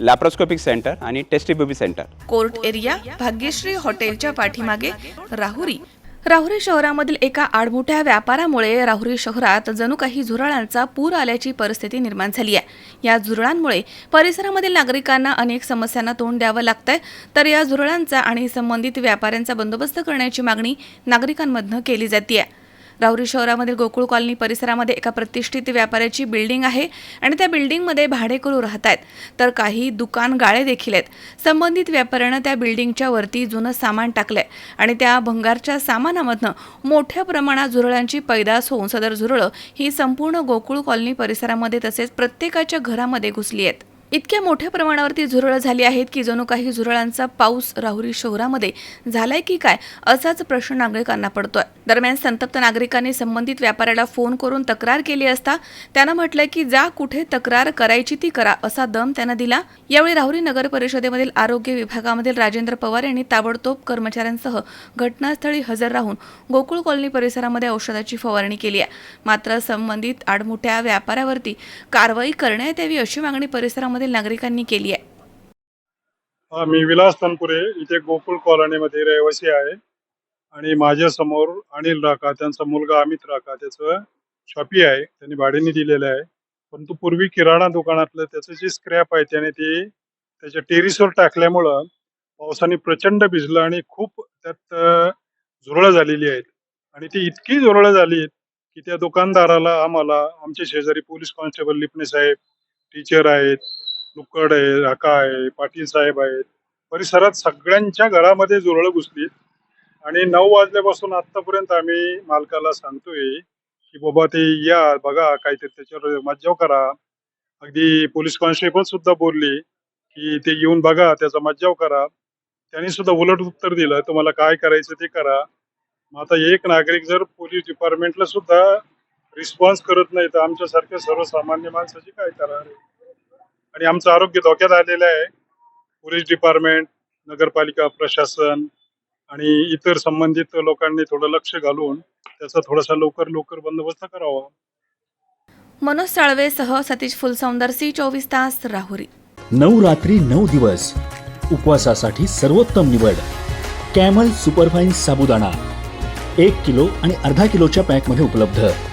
Laparoscopic centre आणि test tube baby centre court area Bhagyashree हॉटेलच्या पाठीमागे राहुरी. राहुरी शहरामधील एका आडमोठ्या व्यापारामुळे राहुरी शहरात जणू काही झुरळांचा पूर आल्याची परिस्थिती निर्माण झाली आहे. या झुरळांमुळे परिसरामधील नागरिकांना अनेक समस्यांना तोंड द्यावं लागतंय. तर या झुरळांचा आणि संबंधित व्यापाऱ्यांचा बंदोबस्त करण्याची मागणी नागरिकांमधनं केली जाते राहुरी शहरामधील गोकुळ कॉलनी परिसरामध्ये एका प्रतिष्ठित व्यापाऱ्याची बिल्डिंग आहे आणि त्या बिल्डिंगमध्ये भाडेकरू राहत आहेत. तर काही दुकान गाळे देखील आहेत. संबंधित व्यापाऱ्यानं त्या बिल्डिंगच्या वरती जुनं सामान टाकलंय आणि त्या भंगारच्या सामानामधनं मोठ्या प्रमाणात झुरळांची पैदास होऊन सदर झुरळं ही संपूर्ण गोकुळ कॉलनी परिसरामध्ये तसेच प्रत्येकाच्या घरामध्ये घुसली आहेत. इतक्या मोठ्या प्रमाणावरती झुरळं झाली आहेत की जणू काही झुरळांचा पाऊस राहुरी शहरामध्ये झालाय की काय असाच प्रश्न नागरिकांना पडतोय. दरम्यान संतप्त नागरिकांनी संबंधित व्यापाऱ्याला फोन करून तक्रार केली असता त्यानं म्हटलंय की जा कुठे तक्रार करायची ती करा असा दम त्यानं दिला. यावेळी राहुरी नगर परिषदेमधील आरोग्य विभागामधील राजेंद्र पवार यांनी ताबडतोब कर्मचाऱ्यांसह घटनास्थळी हजर राहून गोकुळ कॉलनी परिसरामध्ये औषधाची फवारणी केली आहे. मात्र संबंधित आडमोठ्या व्यापाऱ्यावरती कारवाई करण्यात यावी अशी मागणी परिसरामध्ये परिसरामधील नागरिकांनी केली आहे. हा, मी विलास तनपुरे इथे गोकुळ कॉलनीमध्ये रहिवासी आहे. आणि माझ्यासमोर अनिल राका त्यांचा मुलगा अमित राका त्याचं शॉपी आहे. त्यांनी भाड्याने दिलेलं आहे. परंतु पूर्वी किराणा दुकानातलं त्याचं जे स्क्रॅप आहे त्याने ते त्याच्या टेरिसवर टाकल्यामुळं पावसाने प्रचंड भिजलं आणि खूप त्यात झुरळं झालेली आहेत. आणि ती इतकी झुरळं झाली आहेत की त्या दुकानदाराला आम्हाला आमचे शेजारी पोलीस कॉन्स्टेबल लिपणे साहेब टीचर आहेत लुकड आहे राका आहे पाटील साहेब आहेत. परिसरात सगळ्यांच्या घरामध्ये झुरळं घुसली आणि नऊ वाजल्यापासून आतापर्यंत आम्ही मालकाला सांगतोय की बाबा ते या बघा काहीतरी त्याच्यावर मज्जाव करा. अगदी पोलीस कॉन्स्टेबल सुद्धा बोलली की ते येऊन बघा त्याचा मज्जाव करा. त्यांनी सुद्धा उलट उत्तर दिलं तुम्हाला काय करायचं ते करा. मग आता एक नागरिक जर पोलीस डिपार्टमेंटला सुद्धा रिस्पॉन्स करत नाही तर आमच्यासारख्या सर्वसामान्य माणसाची काय करणार आहे? आणि आमचं आरोग्य धोक्यात आलेलं आहे. पोलीस डिपार्टमेंट नगरपालिका प्रशासन आणि इतर संबंधित लोकांनी थोडं लक्ष घालून त्याचा थोडासा लवकर लवकर बंदोबस्त करावा. मनोज साळवेसह सतीश फुलसौंदर सी चोवीस तास राहुरी. नऊ रात्री नऊ दिवस. उपवासासाठी सर्वोत्तम निवड. कॅमल सुपरफाईन साबुदाणा. एक किलो आणि अर्धा किलोच्या पॅकमध्ये उपलब्ध.